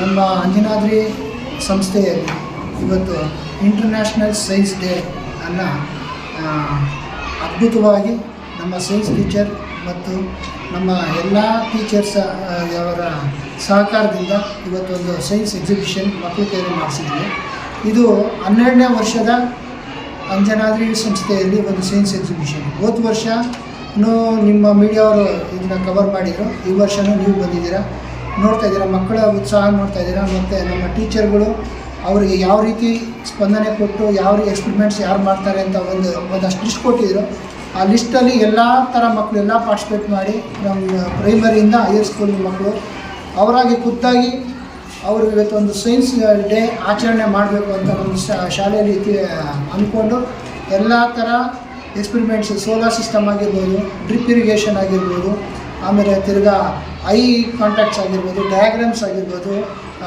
ನಮ್ಮ ಅಂಜನಾದ್ರಿ ಸಂಸ್ಥೆಯಲ್ಲಿ ಇವತ್ತು ಇಂಟರ್ನ್ಯಾಷನಲ್ ಸೈನ್ಸ್ ಡೇ ಅನ್ನು ಅದ್ಭುತವಾಗಿ ನಮ್ಮ ಸೈನ್ಸ್ ಟೀಚರ್ ಮತ್ತು ನಮ್ಮ ಎಲ್ಲ ಟೀಚರ್ಸ್ ಅವರ ಸಹಕಾರದಿಂದ ಇವತ್ತೊಂದು ಸೈನ್ಸ್ ಎಕ್ಸಿಬಿಷನ್ ಮಕ್ಕಳು ಕೈಯಲ್ಲಿ ಮಾಡಿಸಿದ್ವಿ. ಇದು ಹನ್ನೆರಡನೇ ವರ್ಷದ ಅಂಜನಾದ್ರಿ ಸಂಸ್ಥೆಯಲ್ಲಿ ಒಂದು ಸೈನ್ಸ್ ಎಕ್ಸಿಬಿಷನ್ ಹೋದ ವರ್ಷನೂ ನಿಮ್ಮ ಮೀಡಿಯಾವರು ಇದನ್ನ ಕವರ್ ಮಾಡಿದರು. ಈ ವರ್ಷನೂ ನೀವು ಬಂದಿದ್ದೀರಾ? ನೋಡ್ತಾ ಇದ್ದೀರಾ, ಮಕ್ಕಳ ಉತ್ಸಾಹ ನೋಡ್ತಾ ಇದ್ದೀರಾ, ಮತ್ತು ನಮ್ಮ ಟೀಚರ್ಗಳು ಅವರಿಗೆ ಯಾವ ರೀತಿ ಸ್ಪಂದನೆ ಕೊಟ್ಟು, ಯಾವ ರೀತಿ ಎಕ್ಸ್ಪೆರಿಮೆಂಟ್ಸ್ ಯಾರು ಮಾಡ್ತಾರೆ ಅಂತ ಒಂದು, ಒಂದಷ್ಟು ಲಿಸ್ಟ್ ಕೊಟ್ಟಿದ್ರು. ಆ ಲಿಸ್ಟಲ್ಲಿ ಎಲ್ಲ ಥರ ಮಕ್ಕಳು ಎಲ್ಲ ಪಾರ್ಟಿಸಿಪೇಟ್ ಮಾಡಿ, ನಮ್ಮ ಪ್ರೈಮರಿಯಿಂದ ಹೈಯರ್ ಸ್ಕೂಲ್ ಮಕ್ಕಳು ಅವರಾಗಿ ಖುದ್ದಾಗಿ ಅವರು ಇವತ್ತು ಒಂದು ಸೈನ್ಸ್ ಡೇ ಆಚರಣೆ ಮಾಡಬೇಕು ಅಂತ ನಮ್ಮ ಶಾ- ಶಾಲೆಯಲ್ಲಿ ಇತಿ ಅಂದ್ಕೊಂಡು ಎಲ್ಲ ಥರ ಎಕ್ಸ್ಪೆರಿಮೆಂಟ್ಸ್ ಸೋಲಾರ್ ಸಿಸ್ಟಮ್ ಆಗಿರ್ಬೋದು ಡ್ರಿಪ್ ಇರಿಗೇಷನ್ ಆಗಿರ್ಬೋದು ಆಮೇಲೆ ತಿರ್ಗಾ ಐ ಕಾಂಟ್ಯಾಕ್ಟ್ಸ್ ಆಗಿರ್ಬೋದು ಡಯಾಗ್ರಾಮ್ಸ್ ಆಗಿರ್ಬೋದು,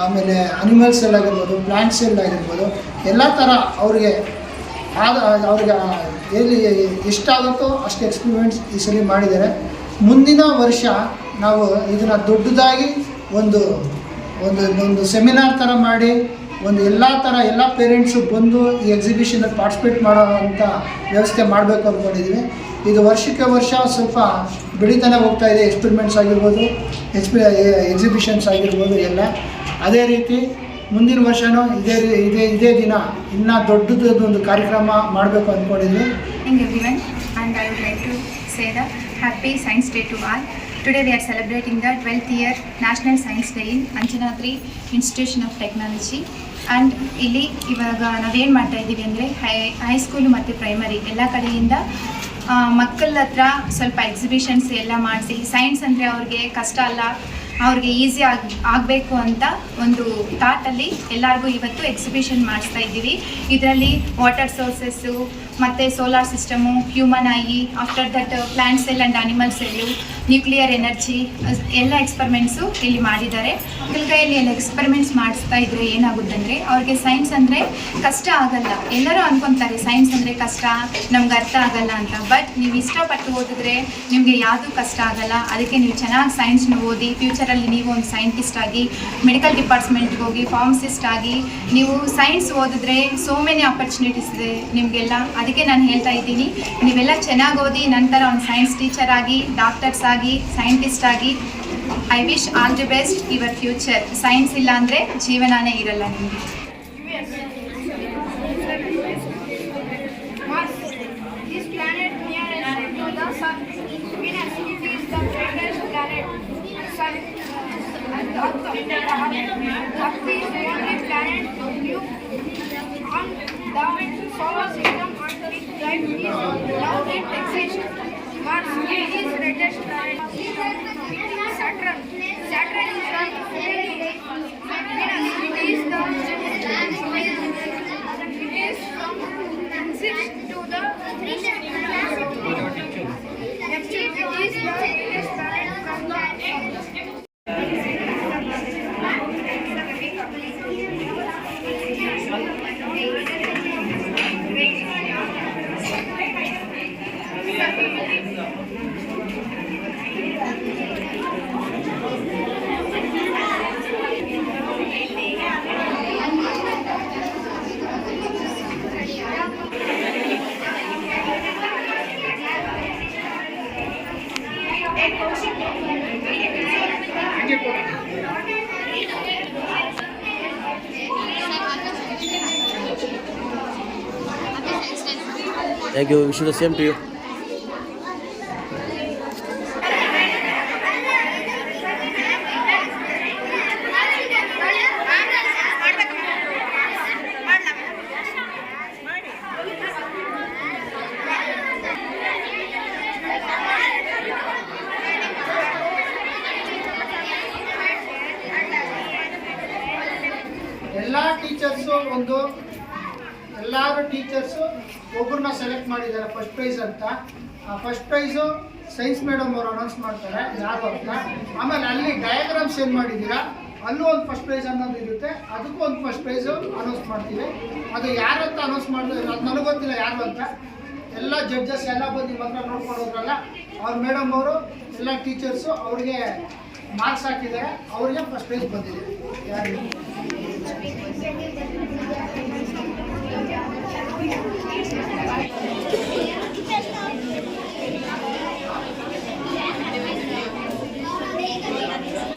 ಆಮೇಲೆ ಅನಿಮಲ್ಸ್ ಎಲ್ಲ ಆಗಿರ್ಬೋದು ಎಲ್ಲ ಆಗಿರ್ಬೋದು, ಎಲ್ಲ ಥರ ಅವ್ರಿಗೆ ಆದ, ಅವ್ರಿಗೆ ಎಲ್ಲಿ ಎಷ್ಟಾಗುತ್ತೋ ಅಷ್ಟು ಎಕ್ಸ್ಪಿರಿಮೆಂಟ್ಸ್ ಈ ಸಲ ಮಾಡಿದ್ದಾರೆ. ಮುಂದಿನ ವರ್ಷ ನಾವು ಇದನ್ನು ದೊಡ್ಡದಾಗಿ ಒಂದು ಒಂದು ಒಂದು ಸೆಮಿನಾರ್ ಥರ ಮಾಡಿ, ಒಂದು ಎಲ್ಲ ಥರ ಎಲ್ಲ ಪೇರೆಂಟ್ಸು ಬಂದು ಈ ಎಕ್ಸಿಬಿಷನಲ್ಲಿ ಪಾರ್ಟಿಸಿಪೇಟ್ ಮಾಡೋ ಅಂಥ ವ್ಯವಸ್ಥೆ ಮಾಡಬೇಕು ಅಂದ್ಕೊಂಡಿದ್ದೀವಿ ಇದು ವರ್ಷಕ್ಕೆ ವರ್ಷ ಸ್ವಲ್ಪ ಬೆಳೀತಾನೆ ಹೋಗ್ತಾ ಇದೆ ಎಕ್ಸ್ಪೆರಿಮೆಂಟ್ಸ್ ಆಗಿರ್ಬೋದು ಎಕ್ಸ್ಪಿ ಎಕ್ಸಿಬಿಷನ್ಸ್ ಆಗಿರ್ಬೋದು ಎಲ್ಲ. ಅದೇ ರೀತಿ ಮುಂದಿನ ವರ್ಷವೂ ಇದೇ ಇದೇ ಇದೇ ದಿನ ಇನ್ನೂ ದೊಡ್ಡದೊಂದು ಒಂದು ಕಾರ್ಯಕ್ರಮ ಮಾಡಬೇಕು ಅಂದ್ಕೊಂಡಿದ್ವಿ happy science day to all today the are celebrating the twelfth year national science day in Anjanadri institution of technology and ಇಲ್ಲಿ ಇವಾಗ ನಾವೇನು ಮಾಡ್ತಾ ಇದ್ದೀವಿ ಅಂದರೆ, ಹೈ ಹೈಸ್ಕೂಲು ಮತ್ತು ಪ್ರೈಮರಿ ಎಲ್ಲ ಕಡೆಯಿಂದ ಮಕ್ಕಳ ಹತ್ರ ಸ್ವಲ್ಪ ಎಕ್ಸಿಬಿಷನ್ಸ್ ಎಲ್ಲ ಮಾಡಿಸಿ ಸೈನ್ಸ್ ಅಂದರೆ ಅವ್ರಿಗೆ ಕಷ್ಟ ಅಲ್ಲ. ಅವ್ರಿಗೆ ಈಸಿ ಆಗಿ, ಆಗಬೇಕು ಅಂತ ಒಂದು ಥಾಟಲ್ಲಿ ಎಲ್ಲರಿಗೂ ಇವತ್ತು ಎಕ್ಸಿಬಿಷನ್ ಮಾಡಿಸ್ತಾ ಇದ್ದೀವಿ. ಇದರಲ್ಲಿ ವಾಟರ್ ಸೋರ್ಸಸ್ಸು ಮತ್ತು solar system human eye after that plant cell and animal cell nuclear energy ಎಲ್ಲ ಎಕ್ಸ್ಪರಿಮೆಂಟ್ಸು ಇಲ್ಲಿ ಮಾಡಿದ್ದಾರೆ. ಮಕ್ಕಳ ಕೈಯಲ್ಲಿ ಎಲ್ಲ ಎಕ್ಸ್ಪರಿಮೆಂಟ್ಸ್ ಮಾಡಿಸ್ತಾ ಇದ್ರೆ ಏನಾಗುತ್ತಂದರೆ, ಅವ್ರಿಗೆ ಸೈನ್ಸ್ ಅಂದರೆ ಕಷ್ಟ ಆಗಲ್ಲ. ಎಲ್ಲರೂ ಅಂದ್ಕೊತಾರೆ ಸೈನ್ಸ್ ಅಂದರೆ ಕಷ್ಟ, ನಮ್ಗೆ ಅರ್ಥ ಆಗಲ್ಲ ಅಂತ. ಬಟ್ ನೀವು ಇಷ್ಟಪಟ್ಟು ಓದಿದ್ರೆ ನಿಮಗೆ ಯಾವುದೂ ಕಷ್ಟ ಆಗಲ್ಲ. ಅದಕ್ಕೆ ನೀವು ಚೆನ್ನಾಗಿ ಸೈನ್ಸ್ನ ಓದಿ ಫ್ಯೂಚರಲ್ಲಿ ನೀವು ಒಂದು ಸೈಂಟಿಸ್ಟ್ ಆಗಿ ಮೆಡಿಕಲ್ ಡಿಪಾರ್ಟ್ಮೆಂಟ್ಗೆ ಹೋಗಿ ಫಾರ್ಮಸಿಸ್ಟ್ ಆಗಿ, ನೀವು ಸೈನ್ಸ್ ಓದಿದ್ರೆ ಸೋ ಮೆನಿ ಆಪರ್ಚುನಿಟೀಸ್ ಇದೆ ನಿಮಗೆಲ್ಲ. ಅದಕ್ಕೆ ನಾನು ಹೇಳ್ತಾ ಇದ್ದೀನಿ, ನೀವೆಲ್ಲ ಚೆನ್ನಾಗಿ ಓದಿ, ನಂತರ ಒಂದು ಸೈನ್ಸ್ ಟೀಚರ್ ಆಗಿ ಡಾಕ್ಟರ್ಸ್ ಆಗಿ ಸೈಂಟಿಸ್ಟ್ ಆಗಿ I wish all the best your future science ಇಲ್ಲ ಅಂದರೆ ಜೀವನಾನೇ ಇರಲ್ಲ ನಿಮಗೆ. Planet nearest to the Sun. Is the brightest Earth is only planet new on the solar system and its life is now it exists. Mars is reddest planet. Saturn. Saturn is the It is the it is from six to the Neptune is the biggest planet from the Thank you. Wish you the same to you. ಒಂದು ಎಲ್ಲರೂ teachers ಒಬ್ಬರನ್ನ select ಮಾಡಿದ್ದಾರೆ first prize ಅಂತ. ಆ first prize science madam ಅವರು announce ಮಾಡ್ತಾರೆ, ಯಾರು ಅಂತ. ಆಮೇಲೆ ಅಲ್ಲಿ ಡಯಾಗ್ರಾಮ್ಸ್ ಏನು ಮಾಡಿದ್ದೀರಾ, ಅಲ್ಲೂ ಒಂದು ಫಸ್ಟ್ ಪ್ರೈಸ್ ಅನ್ನೋದು ಇರುತ್ತೆ. ಅದಕ್ಕೂ ಒಂದು ಫಸ್ಟ್ ಪ್ರೈಸು ಅನೌನ್ಸ್ ಮಾಡ್ತೀವಿ. ಅದು ಯಾರಂತ ಅನೌನ್ಸ್ ಮಾಡಿದ್ರೆ ಅದು ನನಗೆ ಗೊತ್ತಿಲ್ಲ ಯಾರು ಅಂತ. ಎಲ್ಲ ಜಡ್ಜಸ್ ಎಲ್ಲ ಬಂದು ನಿಮ್ಮ ಹತ್ರ ಅವ್ರ ಮೇಡಮ್ ಅವರು, ಎಲ್ಲ ಟೀಚರ್ಸು ಅವ್ರಿಗೆ ಮಾರ್ಕ್ಸ್ ಹಾಕಿದ್ದಾರೆ, ಅವ್ರಿಗೆ ಫಸ್ಟ್ ಪ್ರೈಸ್ ಬಂದಿದೆ. ಯಾರಿಗೆ